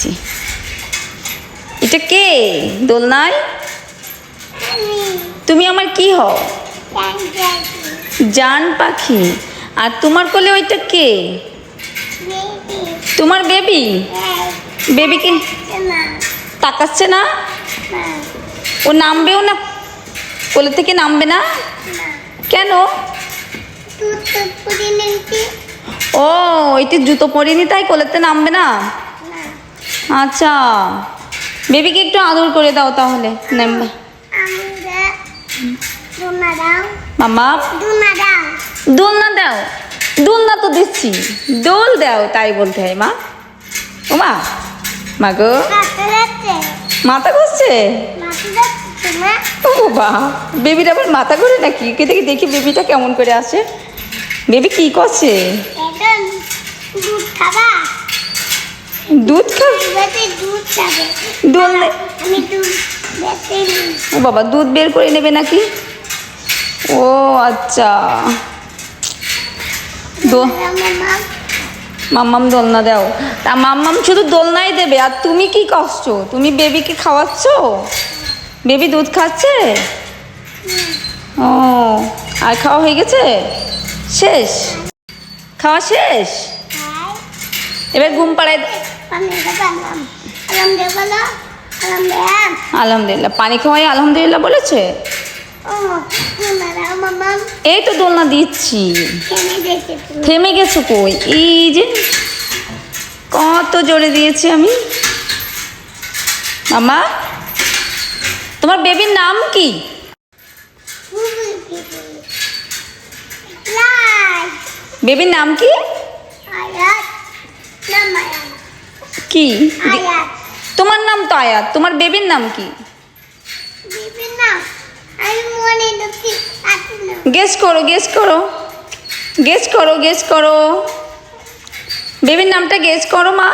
জি। এটা কে? দোলনায়? তুমি আমার কি হও? জান পাখি। আর তোমার কোলে ওইটা কে? তোমার বেবি? বেবিকে তাকাচ্ছে না? ও নামবেও না? কোলে থেকে নামবে না? কেন? ও ওইটি জুতো পরিনি তাই কোলেতে নামবে না? আচ্ছা। বেবিকে একটু আদর করে দাও তাহলে নামবে মামা দোলনা দাও। দোলনা তো দিচ্ছি। দোল দাও তাই বলতে হয় মা। ও মা। মা গো। মাথা ঘুরছে। ও বা বেবির আবার মাথা ঘুরে নাকি? কে দেখি দেখি বেবিটা কেমন করে আসে বেবি কি করছে? দুধ খাবা? দুধ। ও বাবা দুধ বের করে নেবে নাকি? ও আচ্ছা। মাম্মাম দোলনা দাও। তা মাম্মাম শুধু দোলনাই দেবে আর তুমি কি করছ? তুমি বেবিকে খাওয়াচ্ছ? বেবি দুধ খাচ্ছে? ও আর খাওয়া হয়ে গেছে? শেষ? খাওয়া শেষ? এবার ঘুম পাড়ায় আলহামদুলিল্লাহ পানি খাওয়াই আলহামদুলিল্লাহ বলেছে? এই তো দোলনা দিচ্ছি। থেমে গেছো কই? এই যে কত জোরে দিয়েছি আমি। মামা তোমার বেবির নাম কি? বেবির নাম কি? কি? তোমার নাম তো আয়াত। তোমার বেবির নাম কি? গেস করো গেস করো। গেস করো গেস করো। বেবির নামটা গেস করো মা।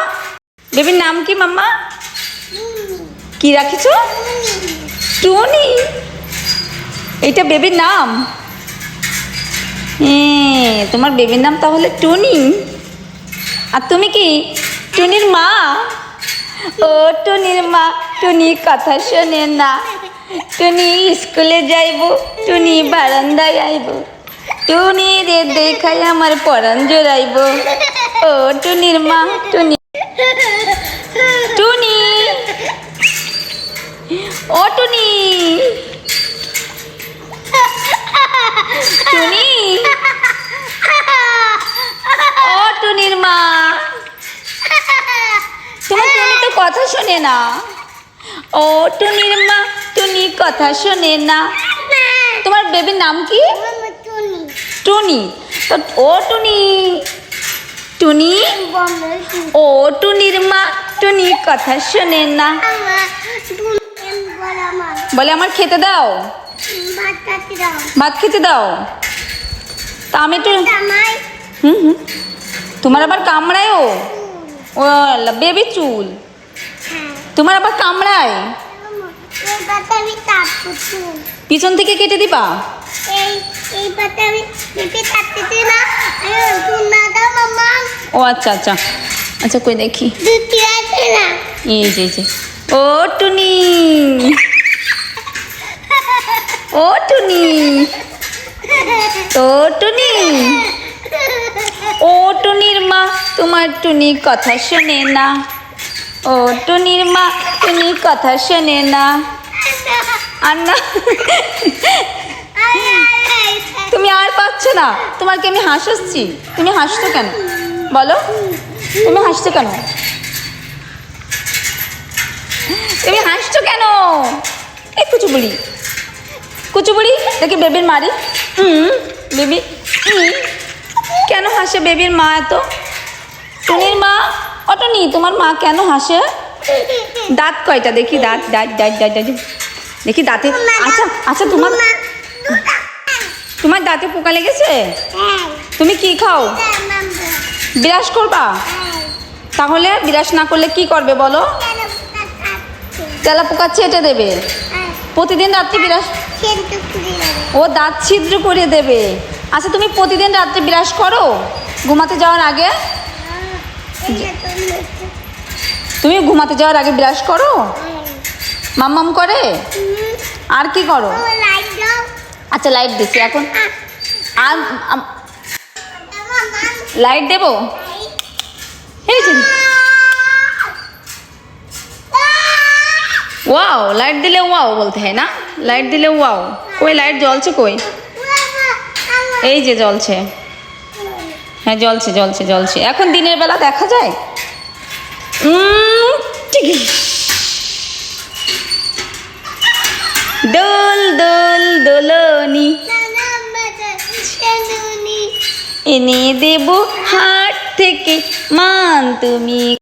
বেবির নাম কি মাম্মা? কি রাখিছো? টুনি। এইটা বেবির নাম। তোমার বেবির নাম তাহলে টুনি। আর তুমি কি? টুনির মা? ও, টুনির মা, টুনি কথা শোনে না। টুনি স্কুলে যাইব, টুনি বারান্দায় আইব। টুনি রে দেখাই আমার পরাণ জোড়াইব। ও, টুনির মা, টুনি। টুনি! ও, টুনি! শোনে না। ও টুনির মা, টুনি কথা শোনে না। তোমার বেবির নাম কি? টুনি। তো, ও টুনি টুনি? ও টুনির মা, টুনি কথা শোনে না। বলে আমার খেতে দাও। ভাত খেতে দাও। তা আমি একটু হুম হুম। তোমার আবার কামড়ায় ও বেবি চুল। তোমার আবার কামড়ায়? পিছন থেকে কেটে দিবা? ও আচ্ছা আচ্ছা। আচ্ছা কই দেখি। এই যে যে। ও টুনি। ও টুনি। ও টুনি। ও টুনির মা তোমার টুনি কথা শোনে না। ও, টুনির মা, টুনি কথা শোনে না। আর না তুমি আর পাচ্ছ না। তোমাকে আমি হাসাচ্ছি। তুমি হাসছো কেন? বলো, তুমি হাসছো কেন? তুমি হাসছো কেন? এই কুচুবুড়ি। কুচুবুড়ি? দেখি বেবির মারি। হুম, বেবি কেন হাসে বেবির মা এত? টুনির মা অটনি তোমার মা কেন হাসে? দাঁত কয়টা? দেখি দাঁত দাঁত দাঁত দাঁত দাঁত দেখি দাঁতে আচ্ছা আচ্ছা তোমার তোমার দাঁতে পোকা লেগেছে? তুমি কি খাও? বিরাস করবা? তাহলে বিরাস না করলে কি করবে বলো? তেলা পোকা চেটে দেবে প্রতিদিন রাত্রে বিরাস ও দাঁত ছিদ্র করে দেবে। আচ্ছা তুমি প্রতিদিন রাত্রে বিরাস করো? ঘুমাতে যাওয়ার আগে? তুমি ঘুমাতে যাওয়ার আগে ব্রাশ করো? মাম্মাম করে? আর কি করো? আচ্ছা লাইট দিচ্ছি এখন। আর লাইট দেবো? ওয়াও লাইট দিলে ওয়াও বলতে হয় না? লাইট দিলে ওয়াও কই লাইট জ্বলছে কই? এই যে জ্বলছে। হ্যাঁ জলছে জলছে জলছে এখন দিনের বেলা দেখা যায়। দোল দোল, দোলনি। এনে দেব হাট থেকে। মান তুমি